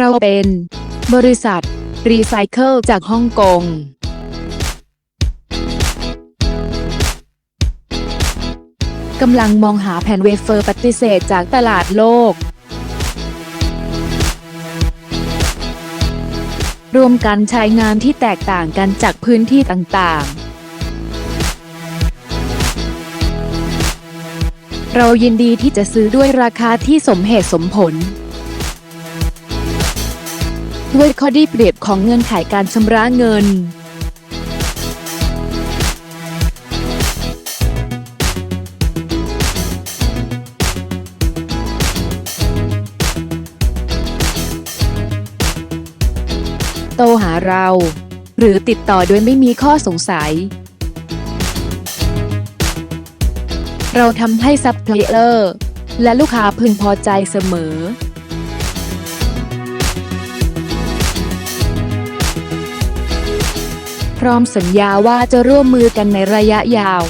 เราเป็น บริษัท รีไซเคิลจากฮ่องกง กำลังมองหาแผ่นเวเฟอร์ปฏิเสธจากตลาดโลก รวมกันใช้งานที่แตกต่างกันจากพื้นที่ต่างๆเรายินดีที่จะซื้อด้วยราคาที่สมเหตุสมผล ด้วยข้อดีเปรียบของเงื่อนไขการชำระเงิน โตหาเรา หรือติดต่อโดยไม่มีข้อสงสัย เราทำให้ซัพพลายเออร์และลูกค้าพึงพอใจเสมอ ร้อมสัญญาว่าจะร่วมมือกันในระยะยาว